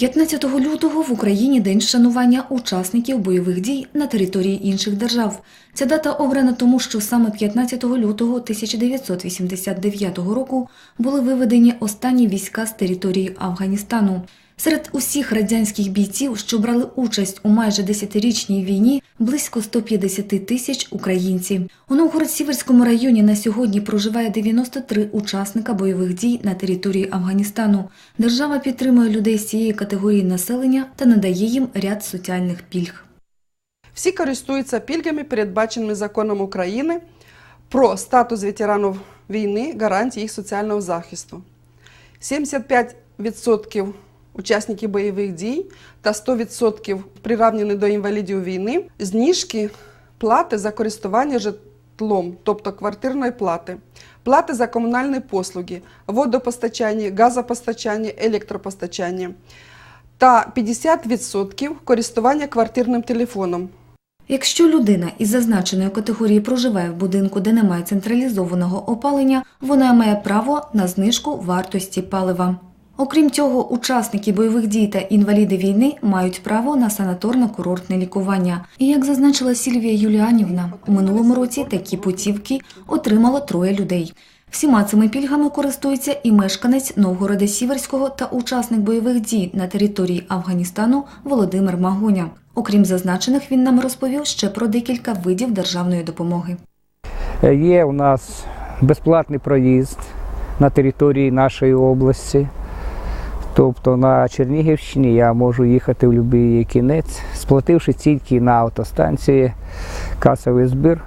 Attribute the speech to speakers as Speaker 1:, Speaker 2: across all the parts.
Speaker 1: 15 лютого в Україні день вшанування учасників бойових дій на території інших держав. Ця дата обрана тому, що саме 15 лютого 1989 року були виведені останні війська з території Афганістану. Серед усіх радянських бійців, що брали участь у майже десятирічній війні, близько 150 тисяч українців. У Новгород-Сіверському районі на сьогодні проживає 93 учасника бойових дій на території Афганістану. Держава підтримує людей з цієї категорії населення та надає їм ряд соціальних пільг.
Speaker 2: Всі користуються пільгами, передбаченими законом України про статус ветеранів війни, гарантії їх соціального захисту. 75% учасників бойових дій та 100% приравнені до інвалідів війни, знижки плати за користування житлом, тобто квартирної плати, плати за комунальні послуги, водопостачання, газопостачання, електропостачання та 50% користування квартирним телефоном.
Speaker 1: Якщо людина із зазначеної категорії проживає в будинку, де немає централізованого опалення, вона має право на знижку вартості палива. Окрім цього, учасники бойових дій та інваліди війни мають право на санаторно-курортне лікування. І як зазначила Сільвія Юліанівна, у минулому році такі путівки отримало троє людей. Всіма цими пільгами користується і мешканець Новгорода Сіверського та учасник бойових дій на території Афганістану Володимир Магоня. Окрім зазначених, він нам розповів ще про декілька видів державної допомоги.
Speaker 3: Е, Є у нас безплатний проїзд на території нашої області. Тобто на Чернігівщині я можу їхати в будь-який кінець, сплативши тільки на автостанції касовий збір.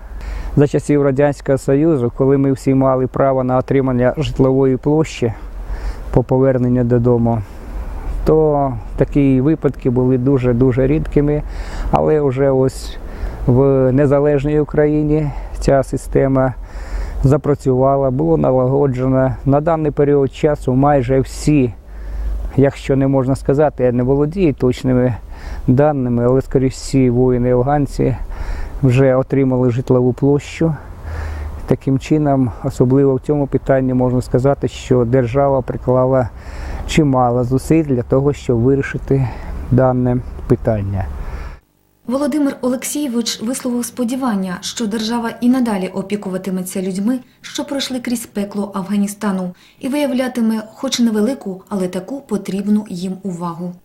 Speaker 3: За часів Радянського Союзу, коли ми всі мали право на отримання житлової площі по поверненню додому, то такі випадки були дуже-дуже рідкими. Але вже ось в незалежній Україні ця система запрацювала, було налагоджено. На даний період часу майже всі, якщо не можна сказати, я не володію точними даними, але скоріше всі воїни афганці вже отримали житлову площу. Таким чином, особливо в цьому питанні можна сказати, що держава приклала чимало зусиль для того, щоб вирішити дане питання.
Speaker 1: Володимир Олексійович висловив сподівання, що держава і надалі опікуватиметься людьми, що пройшли крізь пекло Афганістану, і виявлятиме, хоч невелику, але таку потрібну їм увагу.